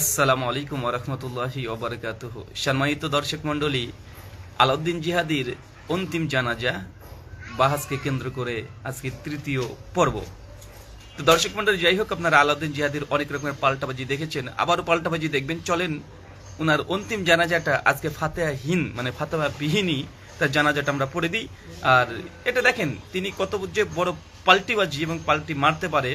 আসসালামু আলাইকুম ওরহমতুল্লাহি ওবরকাতুহ সম্মানিত দর্শক মণ্ডলী, আলাউদ্দিন জিহাদির অন্তিম জানাজা বাহাসকে কেন্দ্র করে আজকে তৃতীয় পর্ব। তো দর্শক মণ্ডলী, যাই হোক, আপনারা আলাউদ্দিন জিহাদির অনেক রকমের পাল্টাবাজি দেখেছেন, আবারও পাল্টাবাজি দেখবেন। চলেন ওনার অন্তিম জানাজাটা আজকে ফাতেহাহীন মানে ফাতেহা বিহীনই তার জানাজাটা আমরা পড়ে দিই। আর এটা দেখেন, তিনি কত যে বড় পাল্টিবাজি এবং পাল্টি মারতে পারে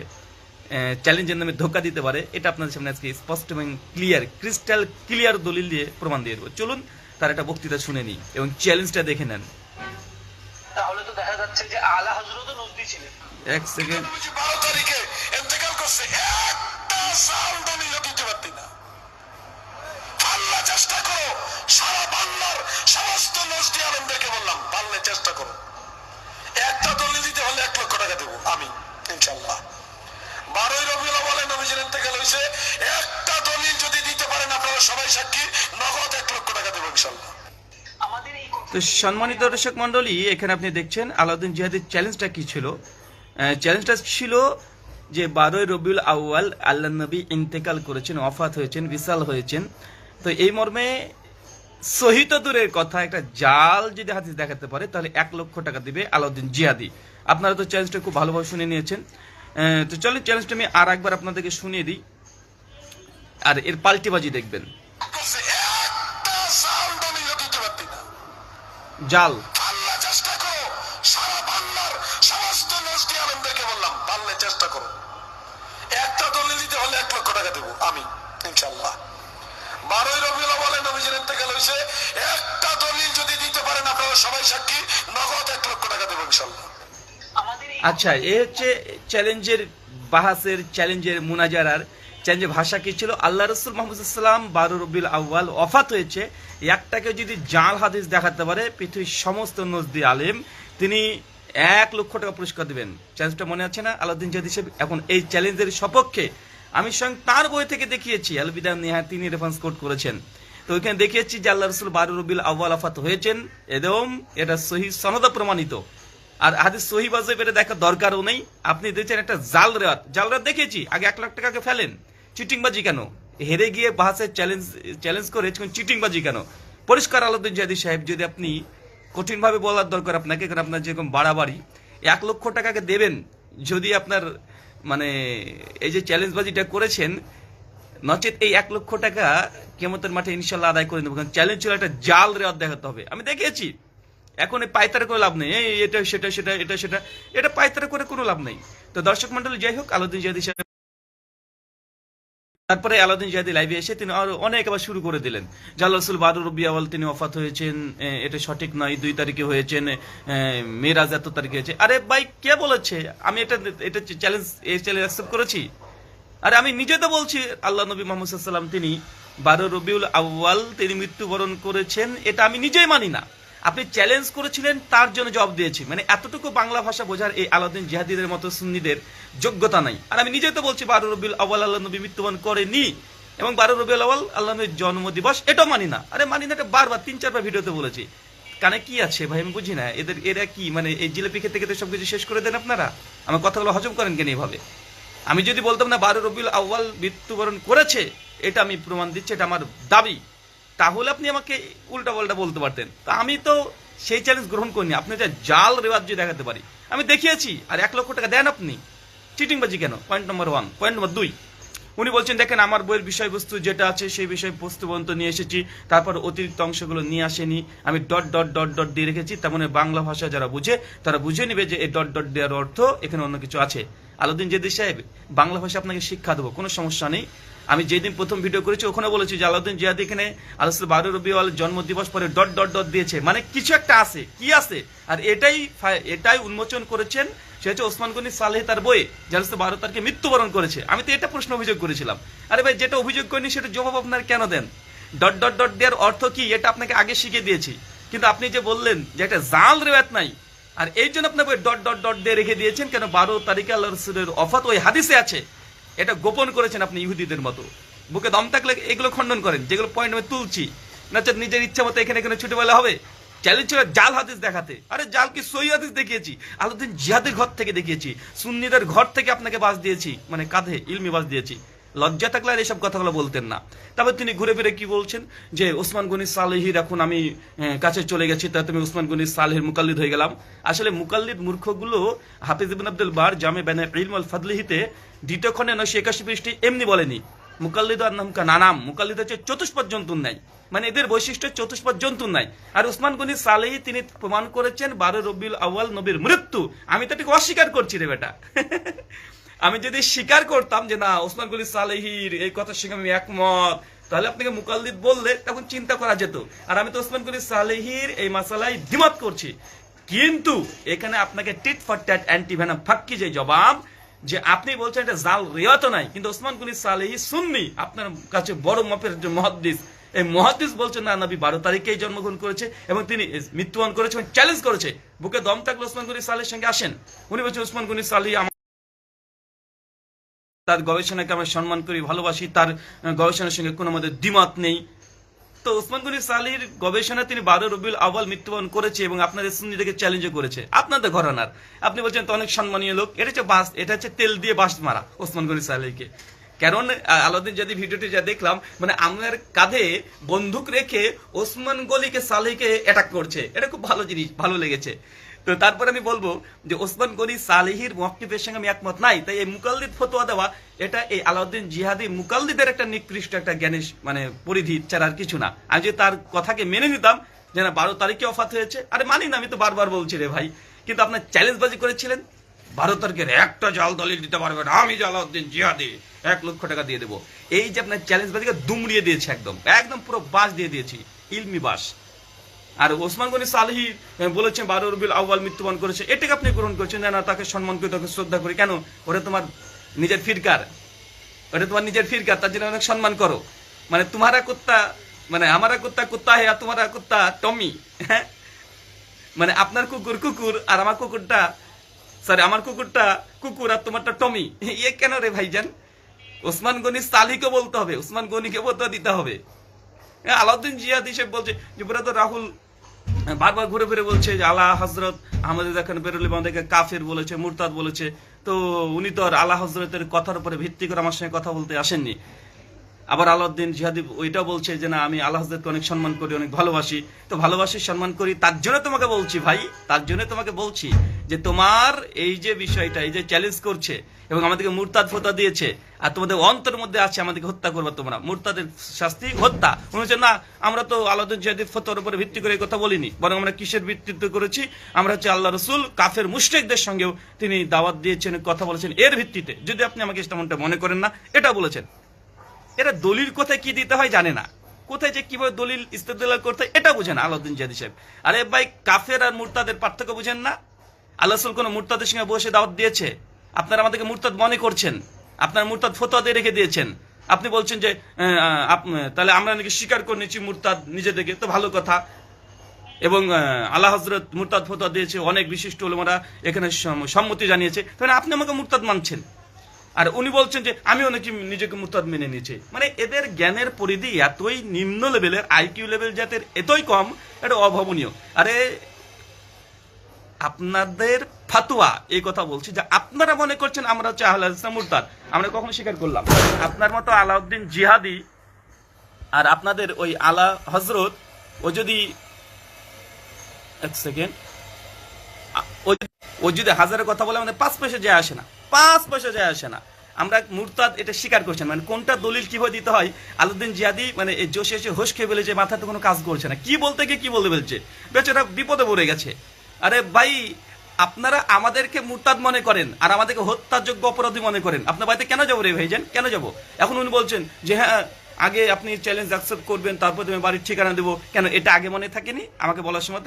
চ্যালেঞ্জের নামে ধোকা দিতে পারে এটা আপনাদের সামনে আজকে স্পষ্ট এবং ক্লিয়ার ক্রিস্টাল ক্লিয়ার দলিল দিয়ে প্রমাণ দিয়ে দেবো। চলুন তার একটা বক্তৃতা শুনে নিই এবং চ্যালেঞ্জটা দেখে নেন। তাহলে তো দেখা যাচ্ছে যে আলা হজরতও নজদি ছিলেন। এক সেকেন্ড বারো তারিখে ইন্তেকাল করছে একটা সাল দলিল দিতে পারতি না। পাল্লা চেষ্টা করো সারা বাংলার সমস্ত নজদি আলমদেরকে বললাম পারলে চেষ্টা করো। একটা দলিল দিতে হলে এক লক্ষ টাকা দেবো আমি ইনশাল্লাহ বারোই রবিউল বলে নবীজির ইন্তেকাল হয়েছে। একটা দলিল যদি দিতে পারেন আপনারা সবাই সাক্ষী নগদ এক লক্ষ টাকা দেবো ইনশাল্লাহ। আমাদের এই কথা তো সম্মানিত দর্শক মন্ডলী এখানে আপনি দেখছেন আলাউদ্দিন জিহাদের চ্যালেঞ্জটা কি ছিল? চ্যালেঞ্জটা ছিল যে বারোই রবিউল আউয়াল আল্লাহ নবী ইন্তেকাল করেছেন অফাত হয়েছেন বিশাল হয়েছেন। তো এই মর্মে সহিত দূরের কথা একটা জাল যদি হাদিস দেখাতে পারে তাহলে এক লক্ষ টাকা দিবে আলাউদ্দিন জিয়াদি। আপনারা তো চ্যালেঞ্জটা খুব ভালোভাবে শুনে নিয়েছেন। তো চলেন চ্যালেঞ্জটা আমি আর একবার আপনাদেরকে শুনিয়ে দিই। আর এর পাল্টিবাজি দেখবেন। জাল। চেষ্টা করো একটা দলিল দিতে হলে এক লক্ষ টাকা দেবো আমি বারোই রবিউল বলে নবীজির ইন্তেকাল হয়েছে একটা দলিল যদি দিতে পারেন, আপনারা সবাই সাক্ষী, নগদ এক লক্ষ টাকা দেবো এই আচ্ছা এ হচ্ছে চ্যালেঞ্জের বাহাসের চ্যালেঞ্জের মুনাজারার চ্যালেঞ্জের ভাষা কি ছিল? আল্লাহ রসুল মোহাম্মদাল্লাম বারো রবিল আউ্বাল অফাত হয়েছে। একটাকে যদি জাল হাদিস দেখাতে পারে, পৃথিবীর সমস্ত নজদি আলেম, তিনি এক লক্ষ টাকা পুরস্কার দেবেন। চ্যালেঞ্জটা মনে আছে না? আলাউদ্দিন জাদ হিসেবে এখন এই চ্যালেঞ্জের সপক্ষে আমি স্বয়ং তার বই থেকে দেখিয়েছি। আলবিদা নেহা তিনি রেফারেন্স কোড করেছেন। তো ওইখানে দেখিয়েছি যে আল্লাহ রসুল বারো রবিল আউ্বাল আফাত হয়েছেন। এদম এটা সহি সনদা প্রমাণিত। আর হাদিস সহি বাজে এটা দেখার দরকারও নেই। আপনি দেখছেন একটা জাল রেওয়াত। জাল রেওয়াত দেখেছি আগে এক লাখ টাকাকে ফেলেন। চিটিংবাজি কেন? হেরে গিয়ে বাহাসে চ্যালেঞ্জ চ্যালেঞ্জ করে চিটিংবাজি কেন? পরিষ্কার আলাদুল জাদি সাহেব, যদি আপনি কঠিনভাবে বলার দরকার আপনাকে, কারণ আপনার যেরকম বাড়াবাড়ি, এক লক্ষ টাকাকে দেবেন যদি আপনার মানে এই যে চ্যালেঞ্জবাজিটা করেছেন, নচেত এই এক লক্ষ টাকা কেমতের মাঠে ইনশাল্লাহ আদায় করে নেব। কারণ চ্যালেঞ্জ ছিল একটা জাল রেওয়াত দেখাতে হবে। আমি দেখেছি এখন এই পাইতারা করে লাভ নেই। এটা সেটা সেটা এটা সেটা এটা পাইতারা করে কোনো লাভ নেই। তো দর্শক মন্ডলী যাই হোক আলাউদ্দিন জাহাদি সাহেব তারপরে আলাউদ্দিন জাহাদি লাইভে এসে তিনি আরও অনেক আবার শুরু করে দিলেন। জাল রসুল বারু রবি আওয়াল তিনি অফাত হয়েছেন। এটা সঠিক নয় দুই তারিখে হয়েছেন। এ, মেরাজ এত তারিখে হয়েছে। আরে ভাই কে বলেছে? আমি এটা এটা চ্যালেঞ্জ এই চ্যালেঞ্জ অ্যাকসেপ্ট করেছি। আরে আমি নিজে তো বলছি আল্লাহ নবী মোহাম্মদ সাল্লাম তিনি বারো রবিউল আউ্য়াল তিনি মৃত্যুবরণ করেছেন। এটা আমি নিজেই মানি না। আপনি চ্যালেঞ্জ করেছিলেন, তার জন্য জবাব দিয়েছি। মানে এতটুকু বাংলা ভাষা বোঝার এই আলাদিন জিহাদিদের মতো সুন্নিদের যোগ্যতা নাই। আর আমি নিজেই তো বলছি, বারো রবিউল আউ্য়াল আল্লাহ নবী মৃত্যুবরণ করেনি এবং বারো রবিউল আউ্য়াল আল্লাহ নবীর জন্ম দিবস এটাও মানি না। আরে মানি না, এটা বারবার, তিন, চারবার ভিডিওতে বলেছি। কানে কি আছে ভাই, আমি বুঝি না। এদের, এরা কি? মানে এই জিলাপি খেতে খেতে সবকিছু শেষ করে দেন আপনারা? আমার কথাগুলো হজম করেন কেন এইভাবে? আমি যদি বলতাম না, বারো রবিউল আউ্য়াল মৃত্যুবরণ করেছে, এটা আমি প্রমাণ দিচ্ছি, এটা আমার দাবি। তাহলে আপনি আমাকে উল্টা পাল্টা বলতে পারতেন। তা আমি তো সেই চ্যালেঞ্জ গ্রহণ করিনি। আপনি যে জাল রেওয়াজ যদি দেখাতে পারি। আমি দেখিয়েছি, আর এক লক্ষ টাকা দেন আপনি। চিটিংবাজি কেন? Point number one point number দুই। উনি বলছেন, দেখেন, আমার বইয়ের বিষয়বস্তু যেটা আছে, সেই বিষয় বস্তু পর্যন্ত নিয়ে এসেছি। তারপর অতিরিক্ত অংশগুলো নিয়ে আসেনি। আমি ডট ডট ডট ডট দিয়ে রেখেছি। তার মানে বাংলা ভাষা যারা বুঝে, তারা বুঝে নেবে যে এই ডট ডট দেওয়ার অর্থ এখানে অন্য কিছু আছে। আলাউদ্দিন জেদি সাহেব, বাংলা ভাষা আপনাকে শিক্ষা দেবো, কোনো সমস্যা নেই। আমি যেদিন প্রথম ভিডিও করেছি, ওখানে বলেছি যে আলাউদ্দিন জিয়াদ এখানে আলাসুল বারো রবিওয়াল জন্মদিবস পরে ডট ডট ডট দিয়েছে। মানে কিছু একটা আছে, কি আছে? আর এটাই এটাই উন্মোচন করেছেন, সে হচ্ছে ওসমান গনি সালেহ তার বই জালাস বারো তারিখে মৃত্যুবরণ করেছে। আমি তো এটা প্রশ্ন অভিযোগ করেছিলাম। আরে ভাই, যেটা অভিযোগ করিনি সেটা জবাব আপনার কেন দেন? ডট ডট ডট দেওয়ার অর্থ কি? এটা আপনাকে আগে শিখে দিয়েছি। কিন্তু আপনি যে বললেন যে একটা জাল রেওয়াত নাই, আর এই জন্য আপনার ডট ডট ডট দিয়ে রেখে দিয়েছেন, কেন বারো তারিখে আল্লাহ রসুলের অফাত ওই হাদিসে আছে। এটা গোপন করেছেন আপনি ইহুদিদের মতো। বুকে দম থাকলে এগুলো খণ্ডন করেন, যেগুলো পয়েন্ট আমি তুলছি। না নিজের ইচ্ছা মতো এখানে এখানে ছুটে বলা হবে। চ্যালেঞ্জ ছিল জাল হাদিস দেখাতে। আরে জাল কি সই হাদিস দেখিয়েছি? আলাউদ্দিন জিহাদের ঘর থেকে দেখিয়েছি। সুন্নিদের ঘর থেকে আপনাকে বাস দিয়েছি। মানে কাঁধে, ইলমি বাস দিয়েছি। লজ্জা থাকলে আর এসব কথাগুলো বলতেন না। তারপর তিনি ঘুরে ফিরে কি বলছেন? যে ওসমান গনি সালেহির এখন আমি কাছে চলে গেছি, তা তুমি ওসমান গনি সালেহির মুকাল্লিদ হয়ে গেলাম। আসলে মুকাল্লিদ মূর্খগুলো হাফিজ ইবিন আব্দুল বার জামে বেনে ইলম আল ফাদলিহিতে দ্বিতীয় খণ্ডে নয়শো একাশি পৃষ্ঠে এমনি বলেনি। মুকাল্লিদ আর নামকা নানাম। মুকাল্লিদ হচ্ছে চতুষ্পদ জন্তুর নাই। মানে এদের বৈশিষ্ট্য চতুষ্পদ জন্তুর নাই। আর উসমান গনি সালেহি তিনি প্রমাণ করেছেন, বারো রবিউল আউয়াল নবীর মৃত্যু। আমি তো ঠিক অস্বীকার করছি রে বেটা। আমি যদি স্বীকার করতাম যে না, ওসমান গনি সালেহির এই কথার সঙ্গে আমি একমত, তাহলে আপনাকে মুকাল্লিদ বললে তখন চিন্তা করা যেত। আর আমি তো ওসমান গনি সালেহির এই মাসালাই দ্বিমত করছি। কিন্তু এখানে আপনাকে tit for tat anti venom ফাক্কি যে জবাব, যে আপনি বলছেন এটা জাল রিয়াত নাই, কিন্তু ওসমান গনি সালেহি সুন্নি, আপনার কাছে বড় মাপের যে মহাদ্দিস। এই মহাদ্দিস বলছেন, না, নবী বারো তারিখেই জন্মগ্রহণ করেছে এবং তিনি মৃত্যুবরণ করেছে এবং চ্যালেঞ্জ করেছে। বুকে দম থাকলে ওসমান গনি সালের সঙ্গে আসেন। উনি বলছেন, ওসমান গনি সালেহি আমার তার গবেষণাকে আমরা সম্মান করি ভালোবাসি। তার গবেষণার সঙ্গে কোনো আমাদের দ্বিমত নেই। তো ওসমান গনি সালির গবেষণা তিনি বারো রবিউল আওয়াল মৃত্যুবরণ করেছে এবং আপনাদের সুন্নিদেরকে চ্যালেঞ্জও করেছে। আপনাদের ঘরানার। আপনি বলছেন তো অনেক সম্মানীয় লোক এটা হচ্ছে বাস এটা হচ্ছে তেল দিয়ে বাস মারা ওসমান গনি সালিকে। কারণ আহ, আলাউদ্দিন যদি ভিডিওটি যা দেখলাম মানে আমার কাঁধে বন্দুক রেখে ওসমান গলিকে সালিকে অ্যাটাক করছে। এটা খুব ভালো জিনিস ভালো লেগেছে। তো তারপর আমি বলব যে ওসমান গনি সালিহির মক্কিফের সঙ্গে আমি একমত নাই। তাই এই মুকাল্লিদ ফতোয়া দেওয়া, এটা এই আলাউদ্দিন জিহাদি মুকাল্লিদের একটা নিকৃষ্ট একটা জ্ঞানের মানে পরিধি ছাড়া আর কিছু না। আমি যদি তার কথাকে মেনে নিতাম, যে না, বারো তারিখে অফাত হয়েছে, আরে মানি না, আমি তো বারবার বলছি রে ভাই। কিন্তু আপনার চ্যালেঞ্জবাজি করেছিলেন? বারো তারিখের একটা জাল দলিল দিতে পারবে না, আমি যে আলাউদ্দিন জিহাদি, এক লক্ষ টাকা দিয়ে দেবো। এই যে আপনার চ্যালেঞ্জবাজিকে দুমড়িয়ে দিয়েছে একদম একদম পুরো বাস দিয়ে দিয়েছি, ইলমি বাস আর ওসমান গনি সালহি বলেছেন বারো রবিউল আউ্বাল মৃত্যুবরণ করেছে। এটাকে আপনি গ্রহণ করেছেন। না তাকে সম্মান করি, তাকে শ্রদ্ধা করি। কেন? ওটা তোমার নিজের ফিরকার। ওটা তোমার নিজের ফিরকার। তার জন্য অনেক সম্মান করো। মানে তোমারা কুত্তা মানে আমারা কুত্তা কুত্তা হে আর তোমারা কুত্তা টমি। হ্যাঁ? মানে আপনার কুকুর কুকুর আর আমার কুকুরটা সরি আমার কুকুরটা কুকুর আর তোমারটা টমি। ইয়ে কেন রে ভাইজান? ওসমান গনি সালিকে বলতে হবে। ওসমান গনিকে বলতে দিতে হবে। আলাউদ্দিন জিয়াদ হিসেবে বলছে যে তো রাহুল বারবার ঘুরে ফিরে বলছে যে আল্লাহ হজরত আমাদের দেখেন বেরুলি আমাদেরকে কাফির বলেছে, মুরতাদ বলেছে। তো উনি তো আর আল্লাহ হজরতের কথার উপরে ভিত্তি করে আমার সঙ্গে কথা বলতে আসেননি। আবার আলাউদ্দিন জিহাদি ওইটা বলছে যে, না, আমি আল্লাহ হজরতকে অনেক সম্মান করি, অনেক ভালোবাসি। তো ভালোবাসি, সম্মান করি, তার জন্য তোমাকে বলছি ভাই, তার জন্য তোমাকে বলছি যে, তোমার এই যে বিষয়টা, এই যে চ্যালেঞ্জ করছে এবং আমাদেরকে মুরতাদ ফোতা দিয়েছে আর তোমাদের অন্তর মধ্যে আছে, আমাদেরকে হত্যা করবে তোমরা। মুরতাদের শাস্তি, হত্যা। মনে হচ্ছে না, আমরা তো আলাউদ্দিন জিহাদির ফতোয়ার উপরে ভিত্তি করে কথা বলিনি। বরং আমরা কিসের ভিত্তিতে করেছি? আমরা হচ্ছে আল্লাহ রসুল, কাফের মুশরিকদের সঙ্গেও তিনি দাওয়াত দিয়েছেন, কথা বলেছেন। এর ভিত্তিতে, যদি আপনি আমাকে তেমনটা মনে করেন না, এটা বলেছেন। এরা দলিল কোথায় কি দিতে হয় জানে না। কোথায় যে কীভাবে দলিল ইস্তেদলাল করতে এটা বুঝেন আলাউদ্দিন জাদি সাহেব। আরে ভাই, কাফের আর মুরতাদের পার্থক্য বুঝেন না? আল্লাহ কোনো মুরতাদের সঙ্গে বসে দাওয়াত দিয়েছে? আপনারা আমাদেরকে মুরতাদ মনে করছেন? আপনার মুরতাদ ফতোয়া দিয়ে রেখে দিয়েছেন? আপনি বলছেন যে তাহলে আমরা নাকি স্বীকার করে নিচ্ছি মুরতাদ নিজেদেরকে, তো ভালো কথা। এবং আল্লাহ হজরত মুরতাদ ফতোয়া দিয়েছে, অনেক বিশিষ্ট ওলেমারা এখানে সম্মতি জানিয়েছে। তাহলে আপনি আমাকে মুরতাদ মানছেন? আর উনি বলছেন যে আমি নাকি নিজেকে মুরতাদ মেনে নিয়েছি। মানে এদের জ্ঞানের পরিধি এতই নিম্ন লেভেলের আইকিউ লেভেল যাদের এতই কম, এটা অভাবনীয়। আরে, আপনাদের ফাতুয়া, এই কথা বলছি যে, আপনারা মনে করছেন আমরা হচ্ছে আহ্লাদ ইসলাম মুরতাদ। আমরা কখন স্বীকার করলাম আপনার মতো আলাউদ্দিন জিহাদি আর আপনাদের ওই আলা হজরত ও যদি, এক সেকেন্ড ও যদি হাজারের কথা বলে আমাদের পাঁচ পয়সা যায় আসে না। পাঁচ পয়সা যায় আসে না। আমরা মুরতাদ এটা স্বীকার করছেন মানে কোনটা দলিল কীভাবে দিতে হয় আলুদ্দিন জিয়াদি মানে জোশে এসে হোস খেয়ে ফেলেছে মাথাতে কোনো কাজ করছে না। কি বলতে গিয়ে কি বলতে ফেলছে বেচারা বিপদে পড়ে গেছে। আরে ভাই, আপনারা আমাদেরকে মুরতাদ মনে করেন আর আমাদেরকে হত্যাযোগ্য অপরাধী মনে করেন। আপনার বাড়িতে কেন যাব রে ভাইজান? কেন যাব? এখন উনি বলছেন যে হ্যাঁ আগে আপনি চ্যালেঞ্জ অ্যাকসেপ্ট করবেন, তারপর তুমি বাড়ির ঠিকানা দেবো। কেন, এটা আগে মনে থাকেনি? আমাকে বলার সময়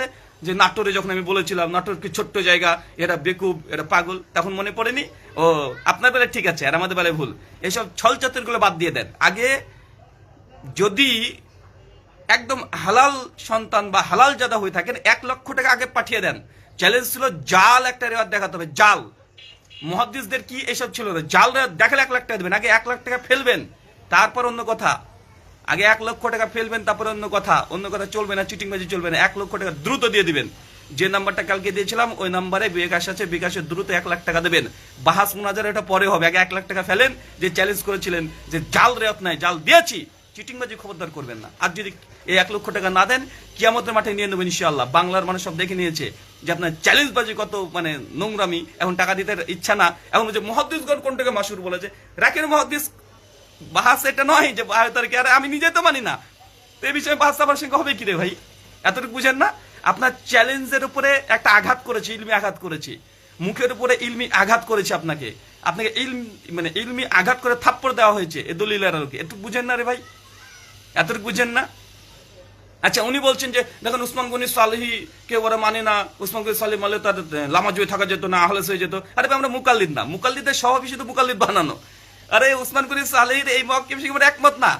যে নাটোরে যখন আমি বলেছিলাম, নাটোর কি ছোট্ট জায়গা এরা বেকুব এরা পাগল, তখন মনে পড়েনি? ও, আপনার বেলায় ঠিক আছে, আর আমাদের বেলায় ভুল। এসব ছলগুলো বাদ দিয়ে দেন। আগে যদি একদম হালাল সন্তান বা হালাল জাদা হয়ে থাকেন, এক লক্ষ টাকা আগে পাঠিয়ে দেন। চ্যালেঞ্জ ছিল জাল একটা রেওয়াজ দেখাতে হবে, জাল। মহাদ্দিসদের কি এসব ছিল? না জাল দেখালে এক লাখ টাকা দেবেন, আগে এক লাখ টাকা ফেলবেন। তারপর অন্য কথা। আগে এক লক্ষ টাকা ফেলবেন, তারপর অন্য কথা। অন্য কথা চলবে না চিটিংবাজি চলবে না। এক লক্ষ টাকা দ্রুত দিয়ে দিবেন। যে নাম্বারটা কালকে দিয়েছিলাম, ওই নাম্বারে বিকাশ আছে, বিকাশে দ্রুত এক লাখ টাকা দেবেন। বাহাস মুনাজার, এটা পরে হবে। আগে এক লাখ টাকা ফেলেন, যে চ্যালেঞ্জ করেছিলেন, যে জাল রেয়ত নাই, জাল দিয়েছি। চিটিংবাজি খবরদার করবেন না। আর যদি এই এক লক্ষ টাকা না দেন, কিয়ামতের মাঠে নিয়ে নেবেন ইনশাআল্লাহ। বাংলার মানুষ সব দেখে নিয়েছে যে আপনার চ্যালেঞ্জ বাজি কত মানে নোংরামি, এখন টাকা দিতে ইচ্ছা না। এখন যে মহাদ্দিসগণ কোনটাকে মাসুর বলেছে? রাখেন মহাদ্দিস বাহাস এটা নয় যে বারো তারিখে আরে আমি নিজে তো মানি না। তো এই বিষয়ে বাহাস আমার সঙ্গে হবে কি রে ভাই? এতটুকু বুঝেন না? আপনার চ্যালেঞ্জের উপরে একটা আঘাত করেছে, ইলমি আঘাত করেছে। মুখের উপরে ইলমি আঘাত করেছে আপনাকে। আপনাকে ইলম মানে ইলমি আঘাত করে থাপ্পড় দেওয়া হয়েছে, এ দলিলের আলোকে। একটু বুঝেন না রে ভাই? এতটুকু বুঝেন না? আচ্ছা উনি বলছেন যে, দেখুন, উসমান গনি সালহি কে ওরা মানে না, উসমান গনি সালহি মালে তার হয়ে থাকা যেত না, আহলেস হয়ে যেত। আরে আমরা মুকাল্লিদ না। মুকাল্লিদের স্বভাবই শুধু মুকাল্লিদ বানানো। আরে উসমান গনি সালহির এই মক্কিম শিখবার একমত না।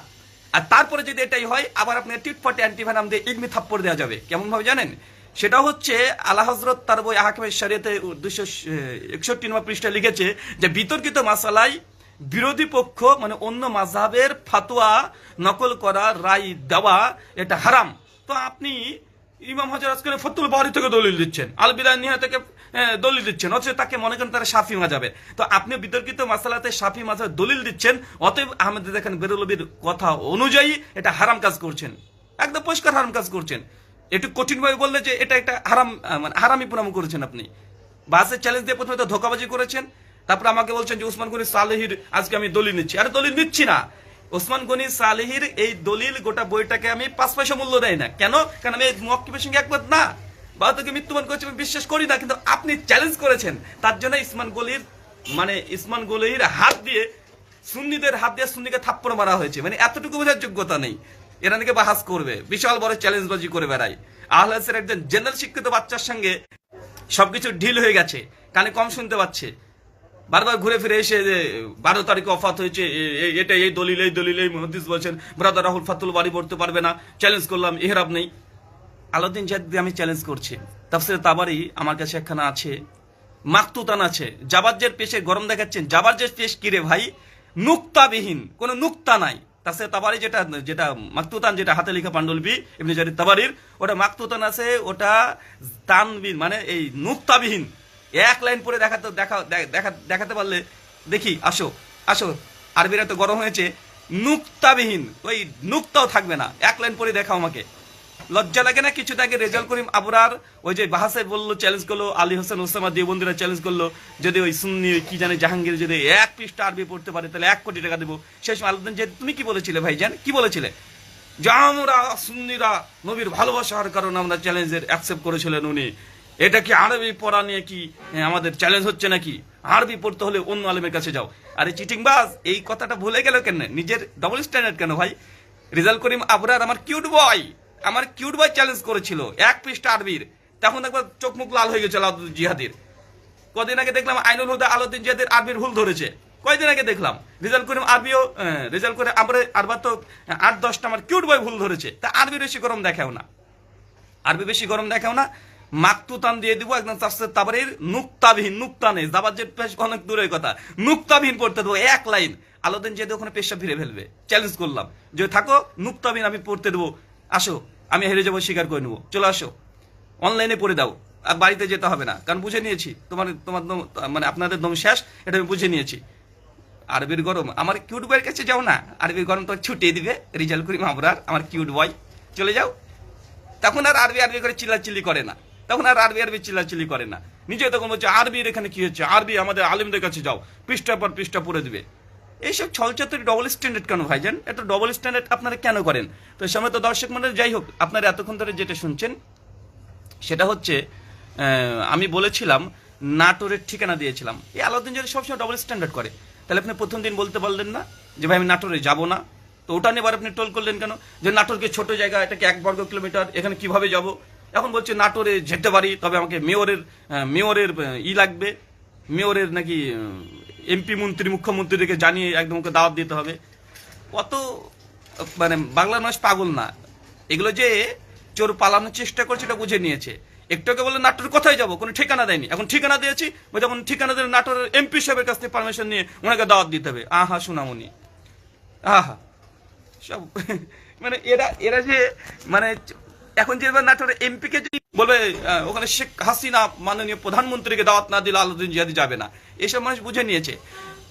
আর তারপরে যদি এটাই হয়, আবার আপনি টিট ফটে অ্যান্টিভেনাম দিয়ে ইগমি থাপ্পড় দেওয়া যাবে। কেমন ভাবে জানেন? সেটা হচ্ছে আল্লাহ হজরত তার বই আহকামের শরীয়তে দুশো একষট্টি নম্বর পৃষ্ঠা লিখেছে যে, বিতর্কিত মাসালাই বিরোধী পক্ষ মানে অন্য মাযহাবের ফাতোয়া নকল করা, রায় দেওয়া, এটা হারাম। তো আপনি ইমাম হাজার আজকাল ফতুল বাড়ি থেকে দলিল দিচ্ছেন আল বিদায় নিহা থেকে দলিল দিচ্ছেন, অথচ তাকে মনে করেন তারা সাফি মাজাবে। তো আপনি বিতর্কিত মাসালাতে সাফি মাজাবে দলিল দিচ্ছেন, অতএব আহমেদ দেখেন বেরুলবির কথা অনুযায়ী এটা হারাম কাজ করছেন, একদম পরিষ্কার হারাম কাজ করছেন। একটু কঠিনভাবে বললে যে এটা একটা হারাম মানে হারামি পুনাম করেছেন আপনি। বাসের চ্যালেঞ্জ দিয়ে প্রথমে তো ধোকাবাজি করেছেন, তারপর আমাকে বলছেন যে উসমান গনি সালেহির আজকে আমি দলিল নিচ্ছি। আরে দলিল নিচ্ছি না। ওসমান গনি সালেহির এই দলিল, গোটা বইটাকে আমি পাঁচ পয়সা মূল্য দেয় না। কেন? কারণ আমি মক্কিবের সঙ্গে একমত না। বা তোকে মৃত্যুমান করছে আমি বিশ্বাস করি না, কিন্তু আপনি চ্যালেঞ্জ করেছেন। তার জন্য ইসমান গলির মানে ইসমান গলির হাত দিয়ে, সুন্নিদের হাত দিয়ে সুন্নিকে থাপ্পড় মারা হয়েছে। মানে এতটুকু বোঝার যোগ্যতা নেই। এরা নাকি বাহাস করবে, বিশাল বড় চ্যালেঞ্জ বাজি করে বেড়ায়। আহলাসের একজন জেনারেল শিক্ষিত বাচ্চার সঙ্গে সবকিছু ঢিল হয়ে গেছে। কানে কম শুনতে পাচ্ছে। বারবার ঘুরে ফিরে এসে বারো তারিখে অফাত হয়েছে এটা এই দলিল এই দলিল, এই মহাদিস বলছেন, ব্রাদার রাহুল ফাতুল বাড়ি পড়তে পারবে না চ্যালেঞ্জ করলাম, এহরাব নেই। আলাউদ্দিন জাহাদি আমি চ্যালেঞ্জ করছি। তাফসিরে তাবারি আমার কাছে একখানা আছে, মাকতুতান আছে জাবাজ্জের পেশে গরম দেখাচ্ছেন জাবাজ্জের পেশ কিরে ভাই? নুক্তাবিহীন, কোনো নুক্তা নাই। তাছাড়া তাবারি যেটা যেটা মাকতুতান, যেটা হাতে লেখা পাণ্ডুলিপি এমনি জারি তাবারির, ওটা মাকতুতান আছে, ওটা তানবিন মানে এই নুক্তাবিহীন। এক লাইন পরে দেখাতে, দেখা দেখা দেখাতে পারলে দেখি, আসো আসো। আরবিরা তো গরম হয়েছে। নুক্তাবিহীন। ওই নুক্তাও থাকবে না। এক লাইন পরে দেখাও আমাকে। লজ্জা লাগে না? কিছু আগে রেজাল করিম আবরার, ওই যে বাহাসে বলল চ্যালেঞ্জ করল, আলী হোসেন ওসামা দেবন্দিরা চ্যালেঞ্জ করল, যদি ওই সুন্নি কি জানে জাহাঙ্গীর যদি এক পৃষ্ঠা আরবি পড়তে পারে, তাহলে এক কোটি টাকা দেবো। শেষ আলুদ্দিন যে তুমি কি বলেছিলে ভাই ভাইজান? কি বলেছিলে? যে আমরা সুন্নিরা, নবীর ভালোবাসার কারণে আমরা চ্যালেঞ্জের অ্যাকসেপ্ট করেছিলেন উনি। এটা কি আরবি পড়া নিয়ে কি আমাদের চ্যালেঞ্জ হচ্ছে নাকি? আরবি পড়তে হলে অন্য আলেমের কাছে যাও। আরে চিটিংবাজ, এই কথাটা ভুলে গেল কেন? নিজের ডবল স্ট্যান্ডার্ড কেন ভাই? রেজাল করিম আবরার আমার কিউট বয় আমার কিউট বয় চ্যালেঞ্জ করেছিল, এক পৃষ্ঠা আরবির। তখন একবার চোখ মুখ লাল হয়ে গেছিল জিহাদির। কদিন আগে দেখলাম আইনুল হুদা আলাউদ্দিন জিহাদের আরবির ভুল ধরেছে। কয়দিন আগে দেখলাম? রেজাল্ট করিম আরবিও রেজাল্ট করে আমরা আরবার তো আট দশটা আমার কিউট বয় ভুল ধরেছে। তা আরবি বেশি গরম দেখাও না। আরবি বেশি গরম দেখাও না। মাকতুতান দিয়ে দিব একদম তাফসির তাবারির নুক্তাবিহীন নুক্তা নেই জাবাজ্জের পেশ অনেক দূরের কথা, নুক্তাবিহীন পড়তে দেবো, এক লাইন। আলাউদ্দিন যেহেতু ওখানে পেশা ফিরে ফেলবে চ্যালেঞ্জ করলাম। যে থাকো, নুক্তাবিহীন আমি পড়তে দেবো, আসো, আমি হেরে যাব স্বীকার করে নেব, চলে আসো। অনলাইনে পড়ে দাও, আর বাড়িতে যেতে হবে না, কারণ বুঝে নিয়েছি, তোমার তোমার মানে আপনাদের দম শেষ, এটা আমি বুঝে নিয়েছি। আরবির গরম, আমার কিউট বয়ের কাছে যাও না, আরবির গরম তো ছুটিয়ে দিবে, রিজাল্ট করি মামরার আমার কিউট বয় চলে যাও। তখন আর আরবি আরবি করে চিল্লাচিল্লি করে না। তখন আর আরবি আরবি চিল্লাচিল্লি করে না। নিজে তখন বলছে, আরবির এখানে কি হচ্ছে? আরবি আমাদের আলিমদের কাছে যাও। পৃষ্ঠা পর পৃষ্ঠা পড়ে দিবে। এইসব ছলচাতুরি ডবল স্ট্যান্ডার্ড কেন ভাইজান এত ডবল স্ট্যান্ডার্ড আপনারা কেন করেন? তো সময় তো দর্শক মানে যাই হোক, আপনারা এতক্ষণ ধরে যেটা শুনছেন, সেটা হচ্ছে আমি বলেছিলাম, নাটোরের ঠিকানা দিয়েছিলাম। এই আলাউদ্দিন যদি সবসময় ডবল স্ট্যান্ডার্ড করে, তাহলে আপনি প্রথম দিন বলতে পারলেন না যে, ভাই, আমি নাটোরে যাব না। তো ওটা নিয়ে আপনি টোল করলেন কেন? যে, নাটোরকে ছোট জায়গা, এটাকে এক বর্গ কিলোমিটার, এখানে কীভাবে যাব? এখন বলছে নাটোরে যেতে পারি তবে আমাকে মেয়রের মেয়রের ই লাগবে। মেয়রের নাকি এমপি মন্ত্রী মুখ্যমন্ত্রীকে জানিয়ে একদম ওকে দাওয়াত দিতে হবে। কত মানে বাংলার মানুষ পাগল না। এগুলো যে চোর পালানোর চেষ্টা করছে এটা বুঝে নিয়েছে। একটু আগে বলে নাটোর কোথায় যাব? কোনো ঠিকানা দেয়নি। এখন ঠিকানা দিয়েছি যখন ঠিকানা দিলে নাটোরের এমপি সাহেবের কাছ থেকে পারমিশন নিয়ে ওনাকে দাওয়াত দিতে হবে। আহা সুনামনি আহা। সব মানে এরা এরা যে মানে এখন যে নাটোরের এমপি কে যদি বলবে ওখানে শেখ হাসিনা মাননীয় প্রধানমন্ত্রীকে দাওয়াত না দিলে আলাউদ্দিন জিহাদি যাবে না। এসব মানুষ বুঝে নিয়েছে।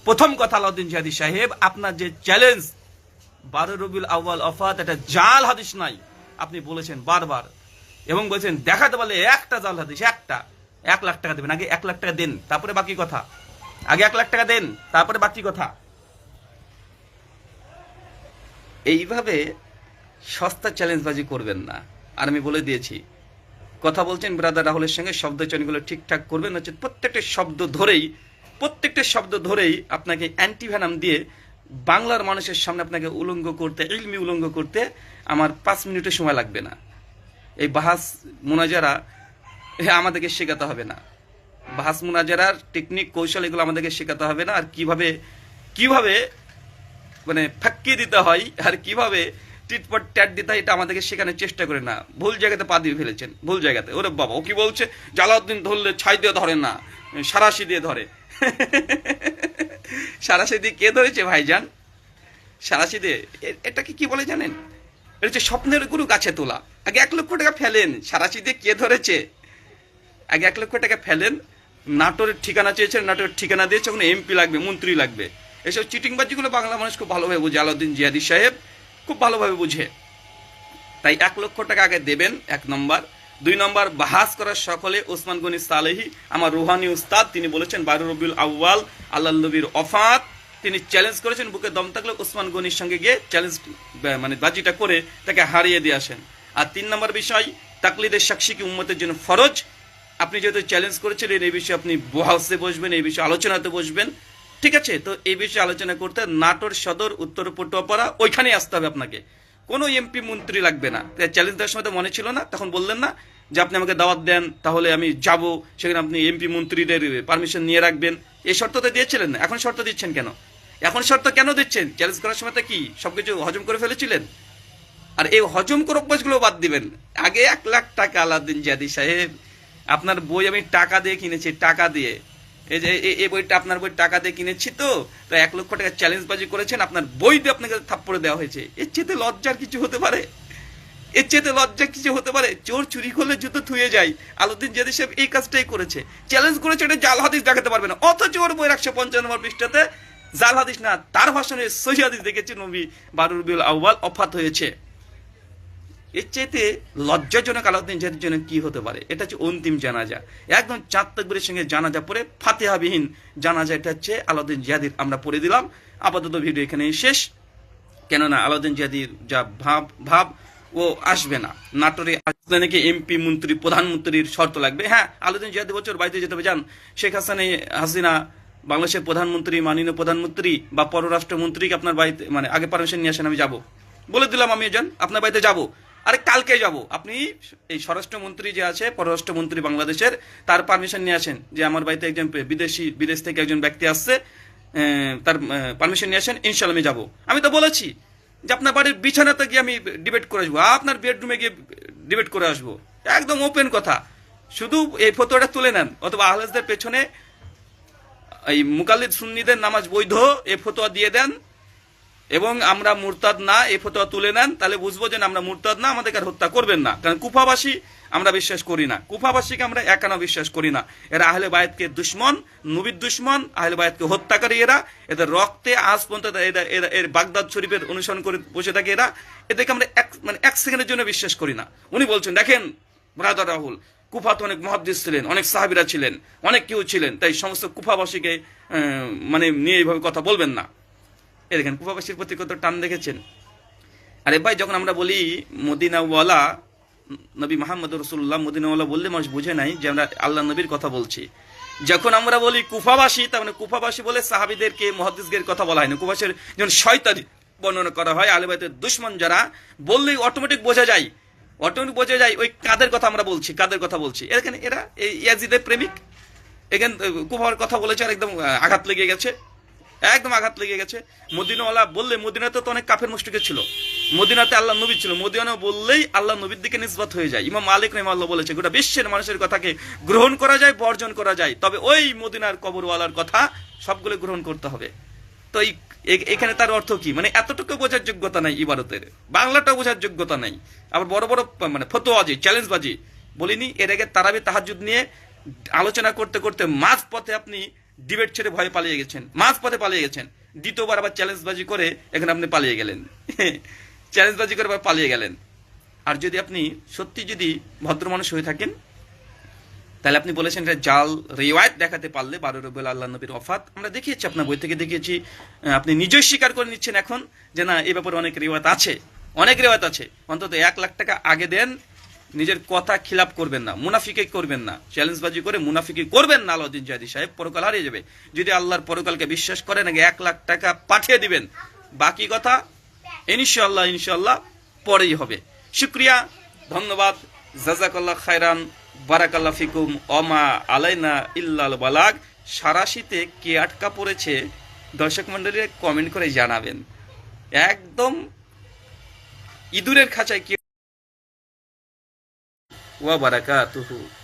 প্রথম কথা আলাউদ্দিন জিহাদি সাহেব, আপনার যে চ্যালেঞ্জ বারো রবিউল আউ্বাল অফাত, এটা জাল হাদিস নাই। আপনি বলেছেন বারবার। এবং বলছেন, দেখাতে পারলে একটা জাল হাদিস, একটা। এক লাখ টাকা দেবেন। আগে এক লাখ টাকা দেন, তারপরে বাকি কথা। আগে এক লাখ টাকা দেন, তারপরে বাকি কথা। এইভাবে সস্তা চ্যালেঞ্জবাজি করবেন না। আর আমি বলে দিয়েছি। কথা বলছেন ব্রাদার রাহুলের সঙ্গে, শব্দ চয়নগুলো ঠিকঠাক করবেন হচ্ছে প্রত্যেকটা শব্দ ধরেই, প্রত্যেকটা শব্দ ধরেই আপনাকে অ্যান্টিভ্যানাম দিয়ে বাংলার মানুষের সামনে আপনাকে উলঙ্গ করতে, ইলমি উলঙ্গ করতে আমার পাঁচ মিনিটের সময় লাগবে না। এই বাহাস মোনাজারা আমাদেরকে শেখাতে হবে না। বাহাস মোনাজারার টেকনিক কৌশল, এগুলো আমাদেরকে শেখাতে হবে না। আর কীভাবে কীভাবে মানে ফাঁকিয়ে দিতে হয়, আর কীভাবে টিটপট ট্যাট দিতে এটা আমাদেরকে শেখানোর চেষ্টা করে না। ভুল জায়গাতে পা দিয়ে ফেলেছেন, ভুল জায়গাতে। ওরে বাবা, ও কি বলছে? জালাউদ্দিন ধরলে ছাই দিয়ে ধরে না, সারাশি দিয়ে ধরে। সারাশি দিয়ে কে ধরেছে ভাইজান? সারাশি দিয়ে? এটাকে কি বলে জানেন? এটা হচ্ছে স্বপ্নের গুরু গাছে তোলা। আগে এক লক্ষ টাকা ফেলেন, সারাশি দিয়ে কে ধরেছে? আগে এক লক্ষ টাকা ফেলেন, নাটোরের ঠিকানা চেয়েছেন, নাটোরের ঠিকানা দিয়েছে ওখানে এমপি লাগবে, মন্ত্রী লাগবে। এসব চিটিংবাজিগুলো বাংলা মানুষ খুব ভালোভাবে বুঝে, আলাউদ্দিন জিয়াদি সাহেব। খুব ভালোভাবে বুঝে। তাই এক লক্ষ টাকা আগে দেবেন, এক নম্বর। দুই নম্বর, বাহাস করার সকলে ওসমান গনি সালেহি, আমার রুহানি উস্তাদ, তিনি বলেছেন, বারু রবিউল আউ্বাল আল্লাহ নবীর অফাত তিনি চ্যালেঞ্জ করেছেন, বুকে দম থাকলে ওসমান গনির সঙ্গে গিয়ে চ্যালেঞ্জ মানে বাজিটা করে তাকে হারিয়ে দিয়ে আসেন। আর তিন নম্বর বিষয় তাকলিদের সাক্ষী কি উম্মতের জন্য ফরজ? আপনি যেহেতু চ্যালেঞ্জ করেছিলেন এই বিষয়ে আপনি বহাসে বসবেন, এই বিষয়ে আলোচনাতে বসবেন। ঠিক আছে? তো এই বিষয়ে আলোচনা করতে নাটোর সদর, উত্তর পটুয়াপাড়া ওইখানে আসতে হবে আপনাকে। কোনো এমপি মন্ত্রী লাগবে না। চ্যালেঞ্জ দেওয়ার সময় তো মনে ছিল না, তখন বললেন না যে আপনি আমাকে দাওয়াত দেন, তাহলে আমি যাব, সেখানে আপনি এমপি মন্ত্রীদের পারমিশন নিয়ে রাখবেন। এই শর্ত তো দিয়েছিলেন না। এখন শর্ত দিচ্ছেন কেন? এখন শর্ত কেন দিচ্ছেন? চ্যালেঞ্জ করার সময় তো কি? সবকিছু হজম করে ফেলেছিলেন? আর এই হজম করে অভ্যাসগুলো বাদ দিবেন। আগে এক লাখ টাকা আলাদিন জাদি সাহেব, আপনার বই আমি টাকা দিয়ে কিনেছি, টাকা দিয়ে। এই যে, এই- বইটা আপনার বই টাকা দিয়ে কিনেছি তো তো এক লক্ষ টাকা চ্যালেঞ্জ বাজি করেছেন, আপনার বই দিয়ে আপনাকে থাপ্পড়ে দেওয়া হয়েছে। এর চেতে লজ্জার কিছু হতে পারে? এর চেতে লজ্জা কিছু হতে পারে? চোর চুরি করলে জুতো থুয়ে যায়। আলুদ্দিন জাদি সাহেব এই কাজটাই করেছে। চ্যালেঞ্জ করেছে এটা জাল হাদিস দেখাতে পারবে না। অথচ ওর বই একশো পঞ্চান্ন নম্বর পৃষ্ঠাতে, জাল হাদিস না, তার ভাষণে সহি হাদিস দেখেছি নবী বারুর বিল আউ্বাল অফাত হয়েছে। এর চাইতে লজ্জাজনক আলাউদ্দিন জাহাদের জন্য কি হতে পারে? এটা হচ্ছে অন্তিম জানাজা। একদম তকবীরের সঙ্গে জানাজা পরে ফাতেহাবিহীন জানাজা এটা হচ্ছে আলাউদ্দিন জিয়াদির, আমরা পড়ে দিলাম। আপাতত ভিডিও এখানে শেষ। কেননা আলাউদ্দিন জিয়াদির যা ভাব ভাব, ও আসবে না। নাটোরে আসলে নাকি এমপি মন্ত্রী, প্রধানমন্ত্রীর শর্ত লাগবে। হ্যাঁ আলাউদ্দিন জিয়াদি বছর বাড়িতে যেতে হবে যান শেখ হাসানে, হাসিনা, বাংলাদেশের প্রধানমন্ত্রী, মাননীয় প্রধানমন্ত্রী বা পররাষ্ট্রমন্ত্রীকে আপনার বাড়িতে মানে আগে পারমিশন নিয়ে আসেন, আমি যাব। বলে দিলাম আমি যান আপনার বাড়িতে যাব। আরে কালকে যাব। আপনি এই স্বরাষ্ট্রমন্ত্রী যে আছে, পররাষ্ট্রমন্ত্রী বাংলাদেশের, তার পারমিশন নিয়ে আসেন যে আমার বাড়িতে একজন বিদেশি, বিদেশ থেকে একজন ব্যক্তি আসছে তার পারমিশন নিয়ে আসেন ইনশাল্লাহ আমি যাব। আমি তো বলেছি যে আপনার বাড়ির বিছানাতে গিয়ে আমি ডিবেট করে আসব, আপনার বেডরুমে গিয়ে ডিবেট করে আসব। একদম ওপেন কথা। শুধু এই ফটোটা তুলে নেন, অথবা আহলেসদের পেছনে এই মুকালিদ সুন্নিদের নামাজ বৈধ এ ফতোয়া দিয়ে দেন এবং আমরা মুরতাদ না এ ফতোয়া তুলে নেন, তাহলে বুঝব যে আমরা মুরতাদ না, আমাদেরকে আর হত্যা করবেন না। কারণ কুফাবাসী আমরা বিশ্বাস করি না। কুফাবাসীকে আমরা একানা বিশ্বাস করি না। এরা আহলে বায়াতকে দুশ্মন, নবীর দুশ্মন, আহলে বায়াতকে হত্যাকারী এরা। এদের রক্তে আজ পর্যন্ত এরা এরা এর বাগদাদ শরীফের অনুসরণ করে বসে থাকে এরা। এদেরকে আমরা এক মানে এক সেকেন্ডের জন্য বিশ্বাস করি না। উনি বলছেন, দেখেন, ব্রাদার রাহুল কুফাতে অনেক মহাদ্দিস ছিলেন, অনেক সাহাবিরা ছিলেন, অনেক কেউ ছিলেন। তাই সমস্ত কুফাবাসীকে মানে নিয়ে এইভাবে কথা বলবেন না। এ দেখেন কুফাবাসীর প্রতি কত টান দেখেছেন? আরে ভাই, যখন আমরা বলি মদিনাওয়ালা, নবী মাহমদ রসুল্লাহ মদিনাওয়ালা বললে মানুষ বুঝে নাই যে আমরা আল্লাহ নবীর কথা বলছি। যখন আমরা বলি কুফাবাসী, তার মানে কুফাবাসী বলে সাহাবিদেরকে মহাদিসদের কথা বলা হয় না কুফাসের যখন শয়তানি বর্ণনা করা হয় আলেবাইতের দুশ্মন যারা, বললেই অটোমেটিক বোঝা যায়। অটোমেটিক বোঝা যায় ওই কাদের কথা আমরা বলছি, কাদের কথা বলছি। এখানে এরা এই ইয়াজিদের প্রেমিক। এখানে, কুফার কথা বলেছে আর একদম আঘাত লেগে গেছে। একদম আঘাত লেগে গেছে। মদিনাওয়ালা বললে, মদিনাতে তো অনেক কাফের মুশরিকে ছিল। মদিনাতে আল্লাহ নবী ছিল। মদিনা বললেই আল্লাহ নবীর দিকে নিসবত হয়ে যায়। ইমাম মালিক রহমাল্লাহ বলেছে, গোটা বিশ্বের মানুষের কথাকে গ্রহণ করা যায়, বর্জন করা যায়। তবে ওই মদিনার কবরওয়ালার কথা সবগুলো গ্রহণ করতে হবে। তো এই- এখানে তার অর্থ কি? মানে এতটুকু বোঝার যোগ্যতা নাই ইবারতের বাংলাটাও বোঝার যোগ্যতা নাই। আবার বড় বড় মানে ফতোয়াজি চ্যালেঞ্জবাজি বলিনি। এর আগে তারাবি তাহাজুদ নিয়ে আলোচনা করতে করতে মাঝ পথে আপনি ডিবেট ছেড়ে ভয়ে পালিয়ে গেছেন, মাঝ পথে পালিয়ে গেছেন। দ্বিতীয়বার আবার চ্যালেঞ্জবাজি করে এখানে আপনি পালিয়ে গেলেন। চ্যালেঞ্জবাজি করে আবার পালিয়ে গেলেন। আর যদি আপনি সত্যি যদি ভদ্র মানুষ হয়ে থাকেন, তাহলে আপনি বলেছেন এটা জাল রেওয়ায়ত দেখাতে পারলে বারো রবিউল আল্লাহ নবীর অফাত আমরা দেখিয়েছি, আপনার বই থেকে দেখিয়েছি। আপনি নিজেই স্বীকার করে নিচ্ছেন এখন যে না, এ ব্যাপারে অনেক রেওয়ায়ত আছে। অনেক রেওয়ায়ত আছে। অন্তত এক লাখ টাকা আগে দেন নিজের কথা খিলাপ করবেন না, মুনাফিকে করবেন না, চ্যালেঞ্জবাজি করে মুনাফিকে করবেন না, আলাউদ্দিন জাহাদি সাহেব পরকাল হারিয়ে যাবে। যদি আল্লাহর পরকালকে বিশ্বাস করেন, আগে এক লাখ টাকা পাঠিয়ে দিবেন। বাকি কথা ইনশাল্লাহ ইনশাল্লাহ পরেই হবে। শুক্রিয়া, ধন্যবাদ। জাজাকাল্লাহ খায়রান, বারাকাল্লাহ ফিকুম অমা আলাইনা ইল্লাল বালাগ। সারাশিতে কে আটকা পড়েছে, দর্শক মন্ডলী কমেন্ট করে জানাবেন। একদম ইঁদুরের খাঁচায় কে wabarakatuhu.